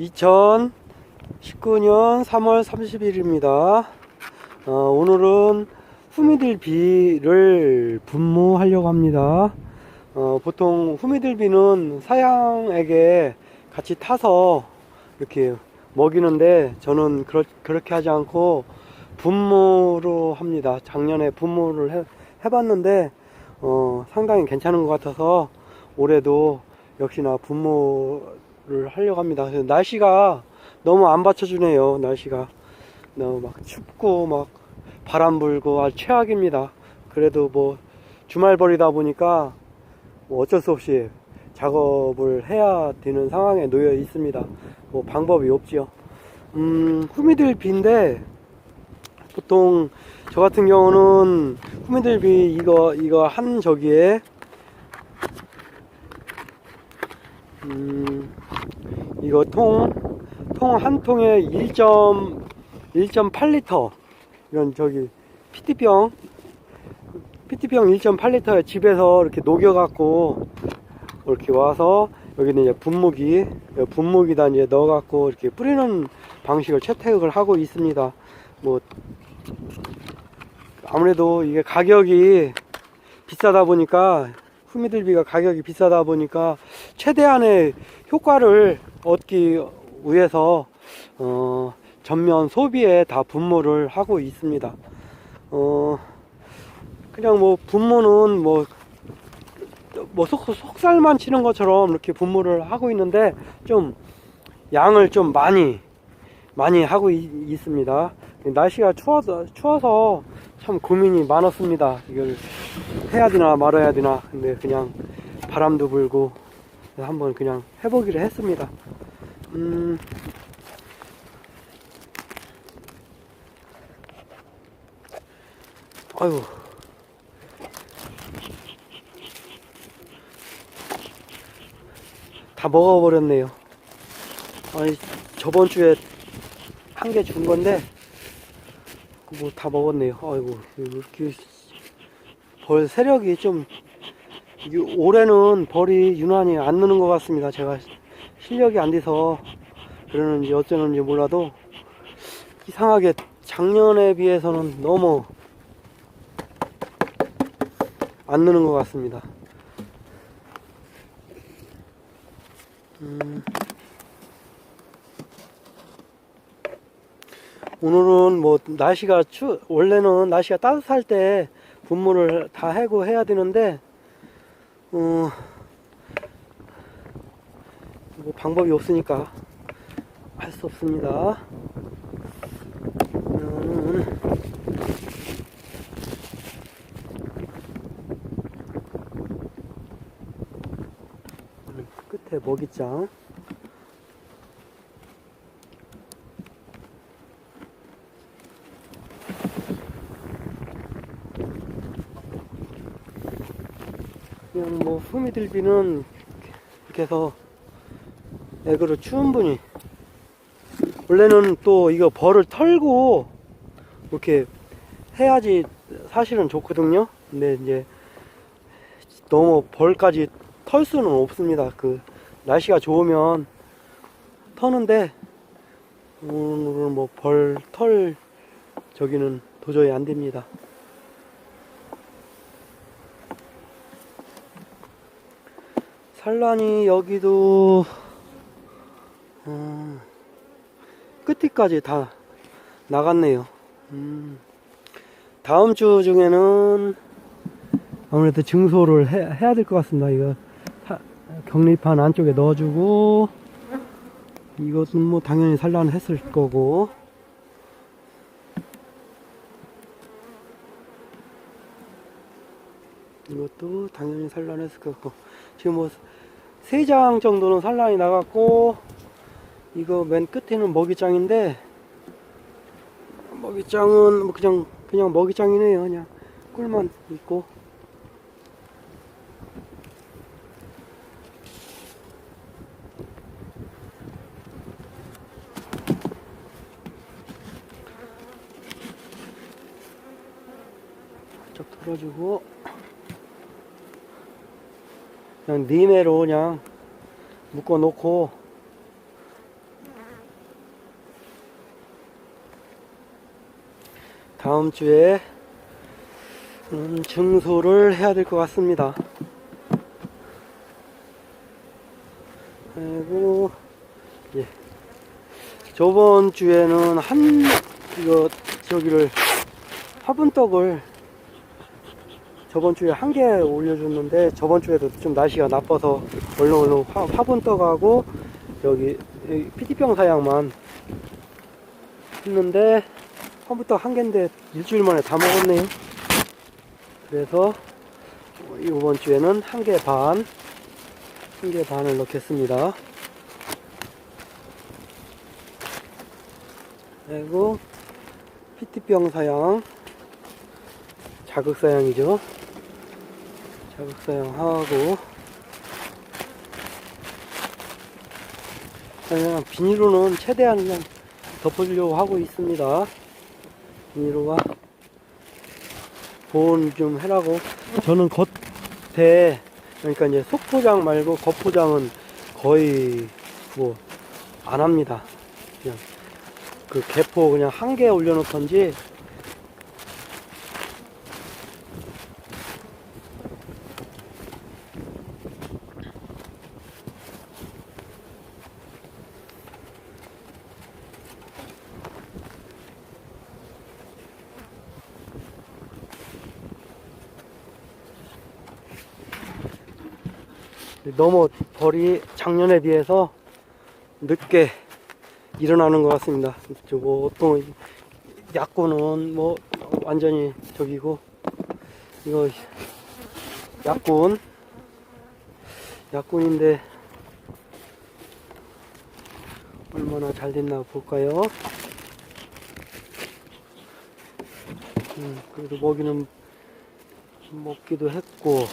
2019년 3월 30일입니다. 어, 오늘은 후미들비를 분무하려고 합니다. 어, 보통 후미들비는 사양에게 같이 타서 이렇게 먹이는데 저는 그렇, 그렇게 하지 않고 분무로 합니다. 작년에 분무를 해, 해봤는데 어, 상당히 괜찮은 것 같아서 올해도 역시나 분무 를 하려고 합니다. 날씨가 너무 안 받쳐주네요. 날씨가 너무 막 춥고 막 바람 불고 아주 최악입니다. 그래도 뭐 주말 벌이다 보니까 뭐 어쩔 수 없이 작업을 해야 되는 상황에 놓여 있습니다. 뭐 방법이 없지요. 음, 후미들비인데 보통 저 같은 경우는 후미들비 이거 이거 한 저기에 음, 이거 통, 통 한 통에 1.1.8리터 이런 저기 PT병 PT병 1.8리터에 집에서 이렇게 녹여갖고 이렇게 와서 여기는 이제 분무기 분무기다 이제 넣어갖고 이렇게 뿌리는 방식을 채택을 하고 있습니다. 뭐 아무래도 이게 가격이 비싸다 보니까 후미들비가 가격이 비싸다 보니까 최대한의 효과를 얻기 위해서 어, 전면 소비에 다 분무를 하고 있습니다. 어, 그냥 뭐 분무는 뭐, 뭐 속, 속살만 치는 것처럼 이렇게 분무를 하고 있는데 좀 양을 좀 많이 많이 하고 있, 있습니다. 날씨가 추워서 추워서 참 고민이 많았습니다. 이걸 해야 되나 말아야 되나. 근데 그냥 바람도 불고 한번 그냥 해보기로 했습니다. 음. 아유. 다 먹어버렸네요. 아니, 저번 주에 한 개 준 건데, 뭐 다 먹었네요. 아이고, 이렇게 벌 세력이 좀, 유- 올해는 벌이 유난히 안 느는 것 같습니다. 제가 실력이 안 돼서 그러는지 어쩌는지 몰라도 이상하게 작년에 비해서는 너무 안 느는 것 같습니다. 음. 오늘은 뭐 날씨가 추 원래는 날씨가 따뜻할 때 분무를 다 해고 해야 되는데 어, 뭐 방법이 없으니까 할 수 없습니다. 끝에 먹이장 그냥 뭐 후미들비는 이렇게 해서 액으로 충분히 원래는 또 이거 벌을 털고 이렇게 해야지 사실은 좋거든요. 근데 이제 너무 벌까지 털 수는 없습니다. 그 날씨가 좋으면 터는데 오늘은 뭐 벌 털 저기는 도저히 안 됩니다 산란이 여기도 어, 끝에까지 다 나갔네요. 음, 다음 주 중에는 아무래도 증소를 해, 해야 될 것 같습니다. 이거 사- 격리판 안쪽에 넣어주고 이것은 뭐 당연히 산란했을 거고 이것도 당연히 산란했을 거고 지금 뭐 세 장 정도는 산란이 나갔고 이거 맨 끝에는 먹이장인데 먹이장은 뭐 그냥 그냥 먹이장이네요. 그냥 꿀만 있고. 쭉 털어주고 그냥 니메로 그냥 묶어 놓고 다음 주에 음, 증수를 해야 될 것 같습니다 그리고 예. 저번 주에는 한 이거 저기를 화분떡을 저번 주에 한 개 올려줬는데 저번 주에도 좀 날씨가 나빠서 얼른 얼른 화, 화분떡하고 여기 피티병 사양만 했는데 화분떡 한 개인데 일주일 만에 다 먹었네요. 그래서 이번 주에는 한 개 반, 한 개 반을 넣겠습니다. 그리고 피티병 사양, 자극 사양이죠. 자극 사양하고 그냥 비닐로는 최대한 그냥 덮어주려고 하고 있습니다. 비닐로가 보온 좀 해라고 저는 겉에 그러니까 이제 속포장 말고 겉포장은 거의 뭐 안 합니다. 그냥 그 개포 그냥 한 개 올려놓던지 너무 벌이 작년에 비해서 늦게 일어나는 것 같습니다. 저뭐 어떤 약군은 뭐 완전히 저기고 이거 약군 약군인데 얼마나 잘 됐나 볼까요? 음, 그래도 먹이는 먹기도 했고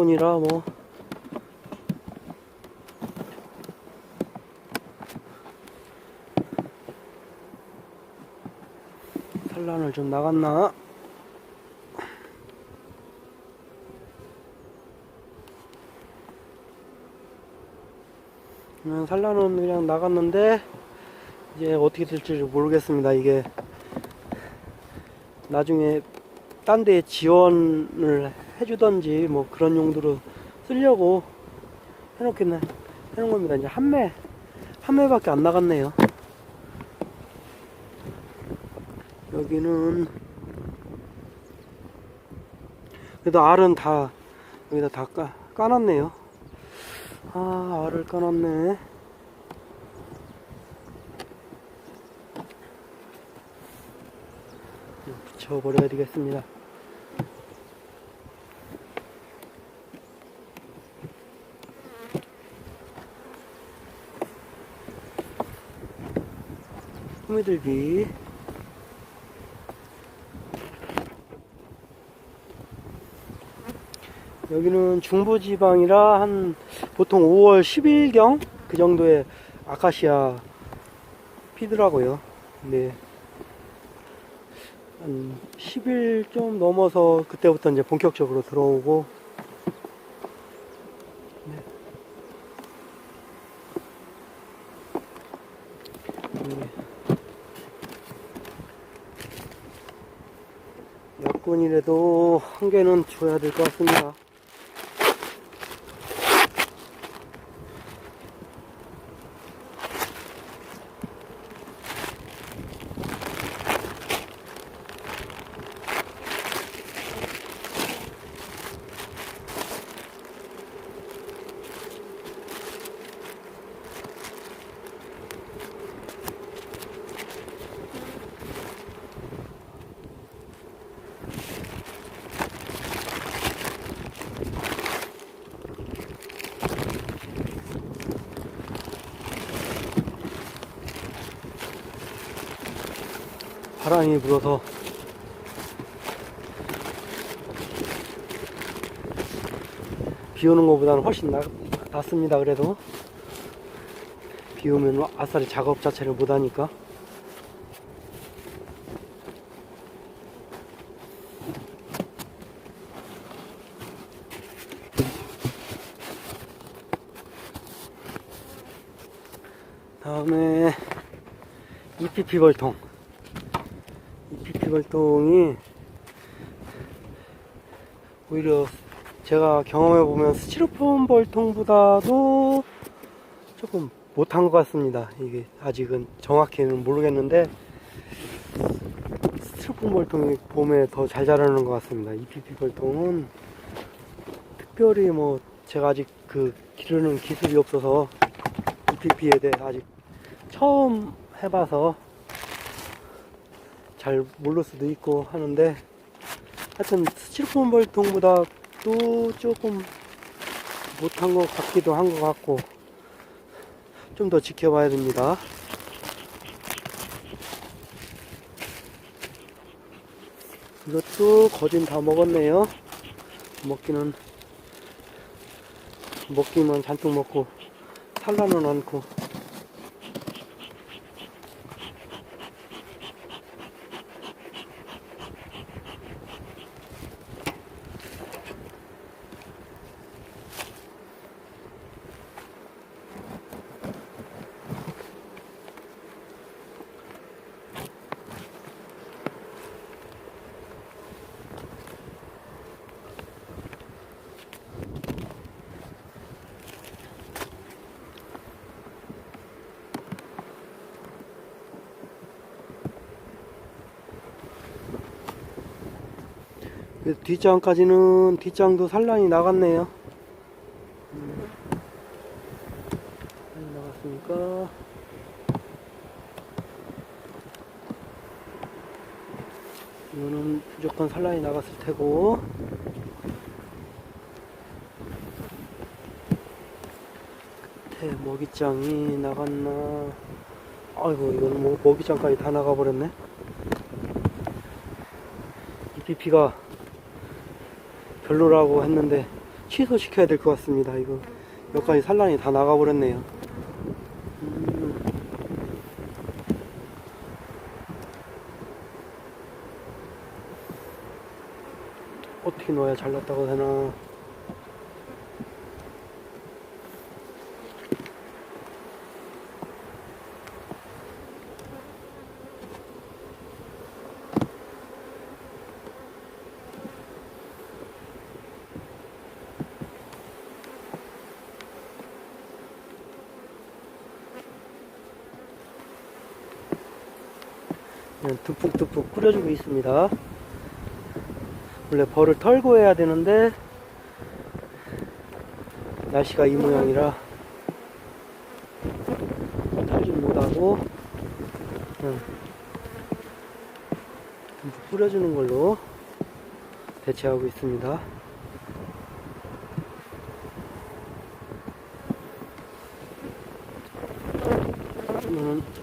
이 약군이라 뭐 산란을 좀 나갔나? 음, 산란은 그냥 나갔는데 이제 어떻게 될지 모르겠습니다. 이게 나중에 딴 데에 지원을 해주던지 뭐 그런 용도로 쓰려고 해놓겠네 해놓은 겁니다. 이제 한 매, 한 매밖에 안 나갔네요. 여기는 그래도 알은 다 여기다 다 까, 까놨네요. 아 알을 까놨네. 붙여버려야 되겠습니다. 호미들비 여기는 중부지방이라 한 보통 5월 10일경 그 정도의 아카시아 피더라고요. 네. 한 10일 좀 넘어서 그때부터 이제 본격적으로 들어오고 네. 네. 약군이라도 한 개는 줘야 될 것 같습니다. 바람이 불어서 비 오는 것보다는 훨씬 나, 낫습니다. 그래도 비 오면 아싸리 작업 자체를 못 하니까 다음에 EPP 벌통 EPP 벌통이 오히려 제가 경험해 보면 스티로폼 벌통보다도 조금 못한 것 같습니다. 이게 아직은 정확히는 모르겠는데 스티로폼 벌통이 봄에 더 잘 자라는 것 같습니다. EPP 벌통은 특별히 뭐 제가 아직 그 기르는 기술이 없어서 EPP에 대해 아직 처음 해봐서 잘 모를 수도 있고 하는데 하여튼 스티로폼 벌통보다 또 조금 못한 것 같기도 한 것 같고 좀 더 지켜봐야 됩니다. 이것도 거진 다 먹었네요. 먹기는 먹기만 잔뜩 먹고 살라는 않고 뒷장까지는 뒷장도 산란이 나갔네요. 음. 나갔으니까 이거는 무조건 산란이 나갔을 테고 끝에 먹이장이 나갔나 아이고 이거는 뭐 먹이장까지 다 나가버렸네 EPP가 별로라고 했는데 취소시켜야 될 것 같습니다. 이거 몇 가지 산란이 다 나가버렸네요. 음. 어떻게 넣어야 잘났다고 되나. 그냥 듬뿍듬뿍 뿌려주고 있습니다. 원래 벌을 털고 해야 되는데 날씨가 이 모양이라 털지 못하고 그냥 뿌려주는 걸로 대체하고 있습니다. 이거는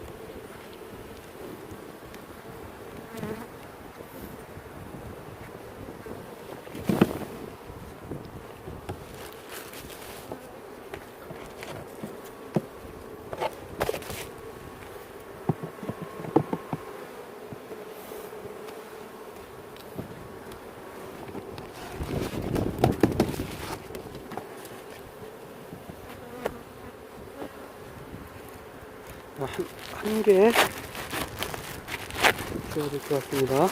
한, 한개될것 같습니다.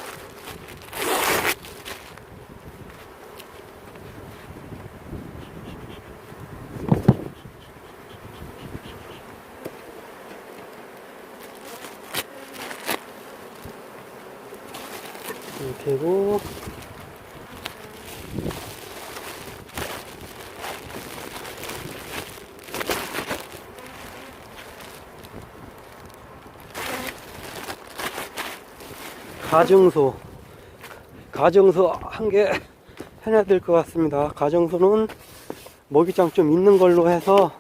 가정소. 가정소 한 개 해놔야 될 것 같습니다. 가정소는 먹이장 좀 있는 걸로 해서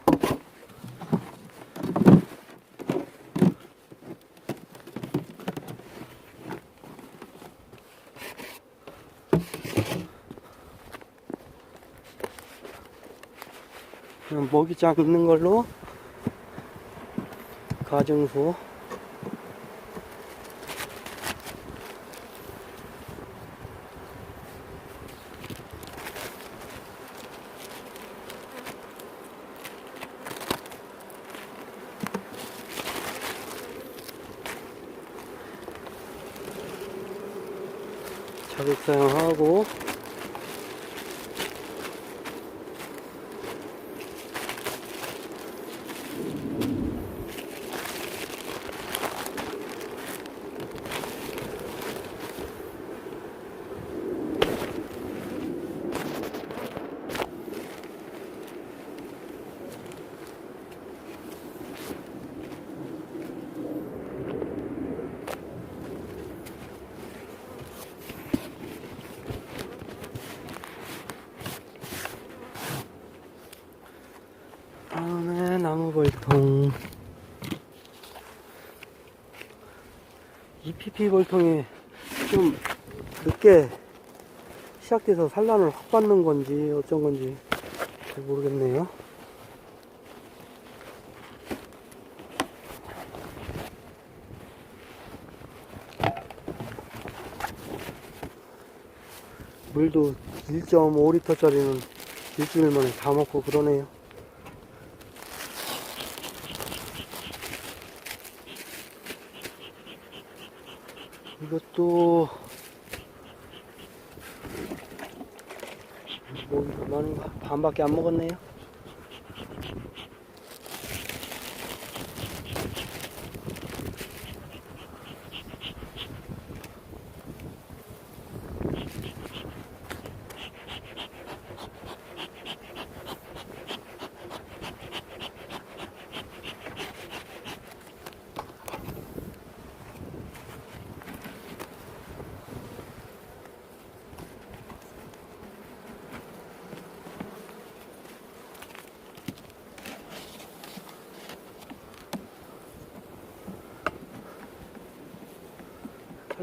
먹이장 있는 걸로 가정소. 자극 사용하고 다음에 나무 볼통 이 볼통이 좀 늦게 시작돼서 산란을 확 받는 건지 어쩐 건지 잘 모르겠네요. 물도 1.5리터짜리는 일주일 만에 다 먹고 그러네요. 이것도 뭐거 반밖에 안 먹었네요.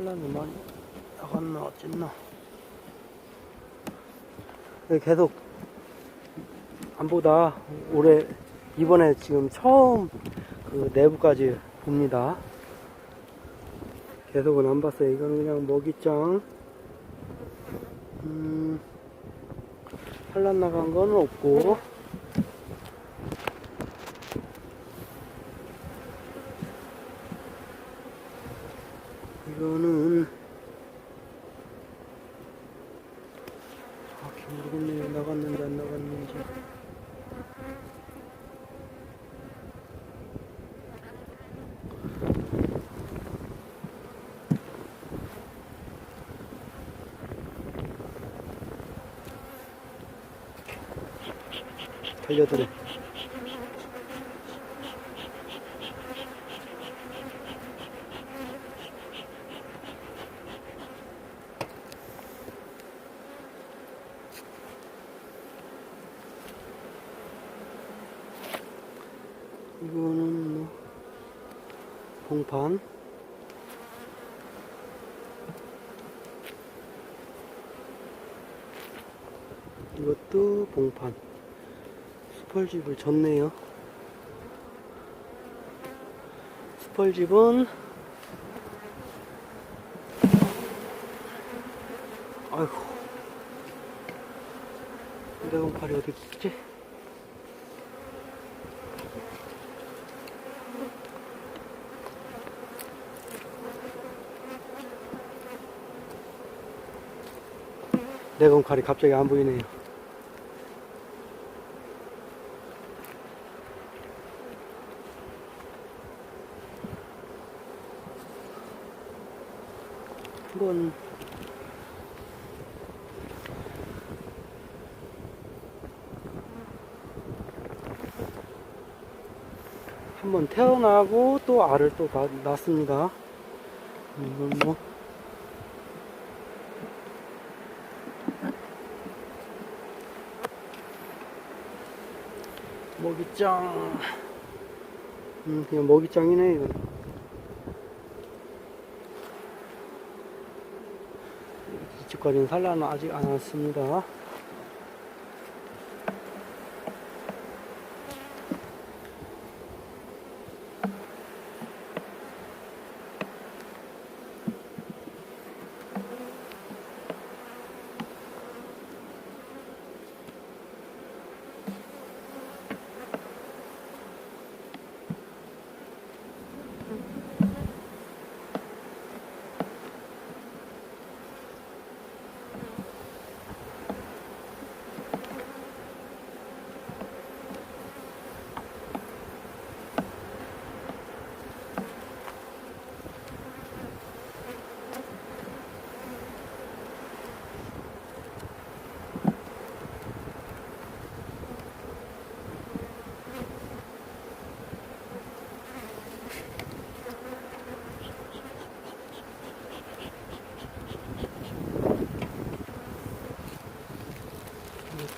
산란이 많이 나갔나 어쨌나 네, 계속 안 보다 올해 이번에 지금 처음 그 내부까지 봅니다. 계속은 안 봤어요. 이거는 그냥 먹이장. 음 산란 나간 건 없고 이거는 정확히 모르겠네요 나갔는지 안 나갔는지 달려들어 이거는 뭐 봉판 이것도 봉판 스펄집을 졌네요 스펄집은 아이고 내가 팔이 어디 있지? 내공 칼이 갑자기 안 보이네요. 한번 한번 태어나고 또 알을 또 낳, 낳습니다. 이건 뭐. 먹이장 음 그냥 먹이장이네 이거 이쪽까지는 산란은 아직 안 왔습니다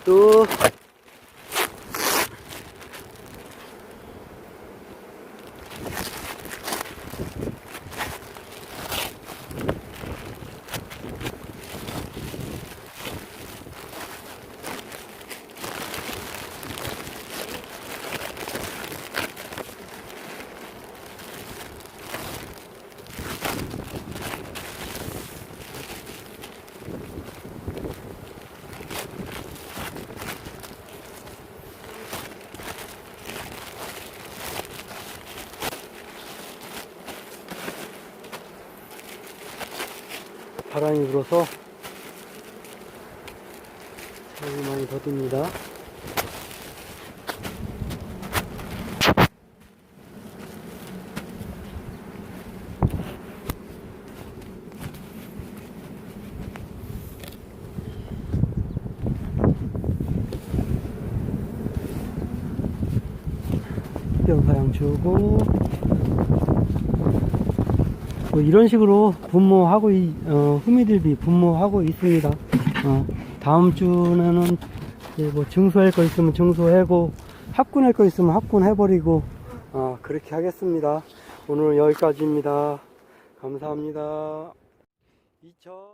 또 바람이 불어서 차이 많이 더딥니다. 뼈사양 주고 뭐 이런 식으로 분모하고 이- 어, 후미들비 분모하고 있습니다. 어, 다음 주는 뭐 증소할 거 있으면 증소하고 합군할 거 있으면 합군해버리고 어, 그렇게 하겠습니다. 오늘 여기까지입니다. 감사합니다. 2000